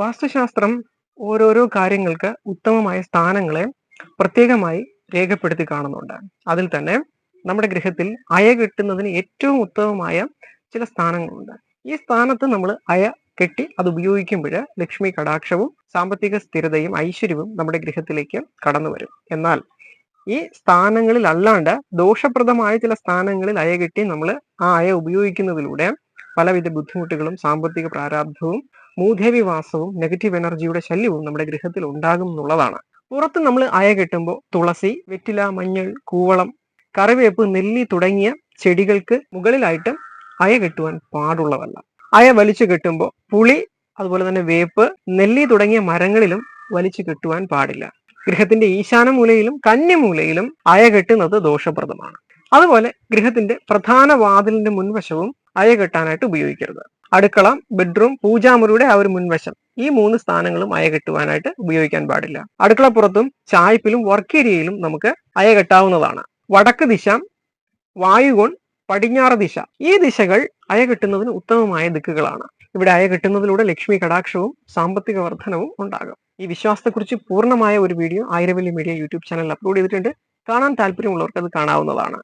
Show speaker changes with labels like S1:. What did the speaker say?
S1: വാസ്തുശാസ്ത്രം ഓരോരോ കാര്യങ്ങൾക്ക് ഉത്തമമായ സ്ഥാനങ്ങളെ പ്രത്യേകമായി രേഖപ്പെടുത്തി കാണുന്നുണ്ട്. അതിൽ തന്നെ നമ്മുടെ ഗൃഹത്തിൽ അയ കെട്ടുന്നതിന് ഏറ്റവും ഉത്തമമായ ചില സ്ഥാനങ്ങളുണ്ട്. ഈ സ്ഥാനത്ത് നമ്മൾ അയ കെട്ടി അത് ഉപയോഗിക്കുമ്പോൾ ലക്ഷ്മി കടാക്ഷവും സാമ്പത്തിക സ്ഥിരതയും ഐശ്വര്യവും നമ്മുടെ ഗൃഹത്തിലേക്ക് കടന്നു വരും. എന്നാൽ ഈ സ്ഥാനങ്ങളിൽ അല്ലാണ്ട് ദോഷപ്രദമായ ചില സ്ഥാനങ്ങളിൽ അയ കെട്ടി നമ്മൾ ആ അയ ഉപയോഗിക്കുന്നതിലൂടെ പലവിധ ബുദ്ധിമുട്ടുകളും സാമ്പത്തിക പ്രാരാബ്ധവും മൂദേവി വാസവും നെഗറ്റീവ് എനർജിയുടെ ശല്യവും നമ്മുടെ ഗൃഹത്തിൽ ഉണ്ടാകും എന്നുള്ളതാണ്. പുറത്ത് നമ്മൾ അയ കെട്ടുമ്പോൾ തുളസി വെറ്റില മഞ്ഞൾ കൂവളം കറിവേപ്പ് നെല്ലി തുടങ്ങിയ ചെടികൾക്ക് മുകളിലായിട്ട് അയ കെട്ടുവാൻ പാടുള്ളതല്ല. അയ വലിച്ചു കെട്ടുമ്പോൾ പുളി അതുപോലെ തന്നെ വേപ്പ് നെല്ലി തുടങ്ങിയ മരങ്ങളിലും വലിച്ചു കെട്ടുവാൻ പാടില്ല. ഗൃഹത്തിന്റെ ഈശാന മൂലയിലും കന്യമൂലയിലും അയ കെട്ടുന്നത് ദോഷപ്രദമാണ്. അതുപോലെ ഗൃഹത്തിന്റെ പ്രധാന വാതിലിന്റെ മുൻവശവും അയ കെട്ടാനായിട്ട് ഉപയോഗിക്കരുത്. അടുക്കള ബെഡ്റൂം പൂജാമുറിയുടെ ആ ഒരു മുൻവശം. ഈ മൂന്ന് സ്ഥാനങ്ങളും അയ കെട്ടുവാനായിട്ട് ഉപയോഗിക്കാൻ പാടില്ല. അടുക്കളപ്പുറത്തും ചായ്പിലും വർക്ക് ഏരിയയിലും നമുക്ക് അയ കെട്ടാവുന്നതാണ്. വടക്ക് ദിശ വായുകോൺ പടിഞ്ഞാറ് ദിശ. ഈ ദിശകൾ അയ കെട്ടുന്നതിന് ഉത്തമമായ ദിക്കുകളാണ്. ഇവിടെ അയ കെട്ടുന്നതിലൂടെ ലക്ഷ്മി കടാക്ഷവും സാമ്പത്തിക വർധനവും ഉണ്ടാകും. ഈ വിശ്വാസത്തെക്കുറിച്ച് പൂർണമായ ഒരു വീഡിയോ ആയിരവല്ലി മീഡിയ യൂട്യൂബ് ചാനലിൽ അപ്ലോഡ് ചെയ്തിട്ടുണ്ട്. കാണാൻ താല്പര്യമുള്ളവർക്ക് അത് കാണാവുന്നതാണ്.